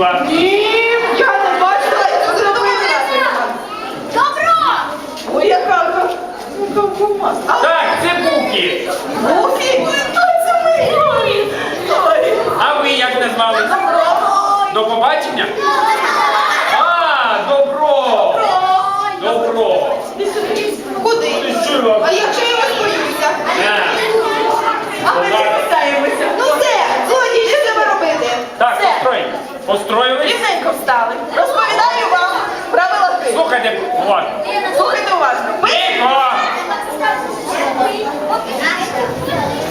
celular. Построїлись? рівненько встали. Розповідаю вам правила гри. Слухайте, уважно. Слухайте уважно. Тихо!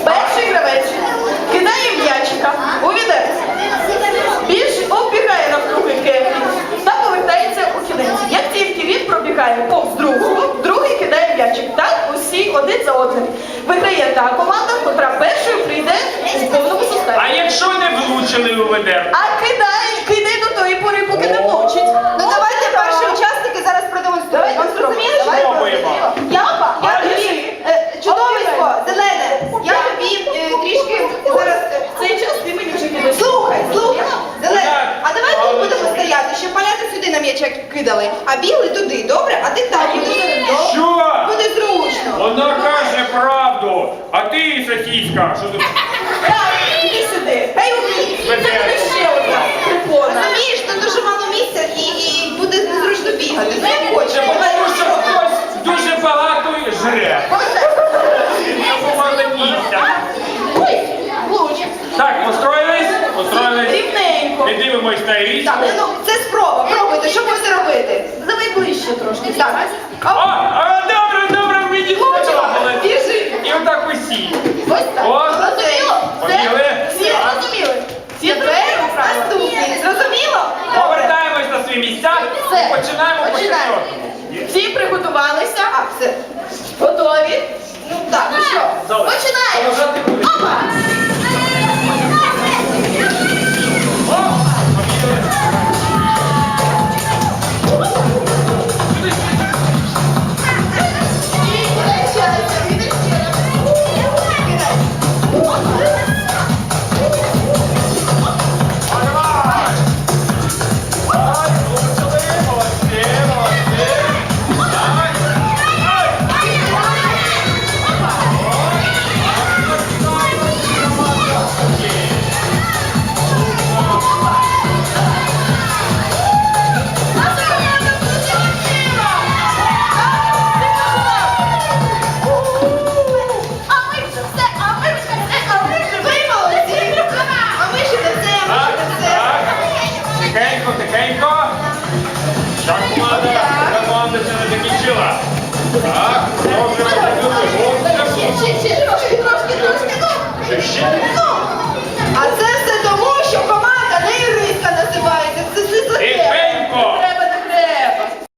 Перший гравець кидає м'ячика у відерце. Більш оббігає навкруги кеглі та повертається у кінець. Як тільки він пробігає повз другого, другий кидає м'ячик. Так усі один за одним. Виграє та команда, котра першою прийде у повному А якщо не влучили у ведер? Кидали, а білий туди, добре? А ти так будеш. Що? Буде зручно. Вона каже правду, а ти. Що тут? Так, іди сюди. Хай умій. Це буде ще одна прикольна. Розумієш, тут дуже мало місця і, і буде незручно бігати. Ну, як хочеш. Це тому, що хтось дуже багато жре. Тому мало місця. Ой, луч. Так, построїлись? Построїлись. Рівненько. Ми дивимось на річку. Так, ну це спроба. Пробуйте, що будете робити? Давай ближче трошки. Так. О, А, а, добре, добре, мені сподобалось. біжи. І отак усі. Ось так. О, Зрозуміло? побігли. Всі зрозуміли? Всі наступні. Зрозуміло? Повертаємось на свої місця Все. і починаємо Починаємо. Всі приготувалися. А, все. Готові? Ну так, ну що? Добре. Починаємо. Поважати Так, продовжуємо. Ще, ще, ще, трошки, трошки,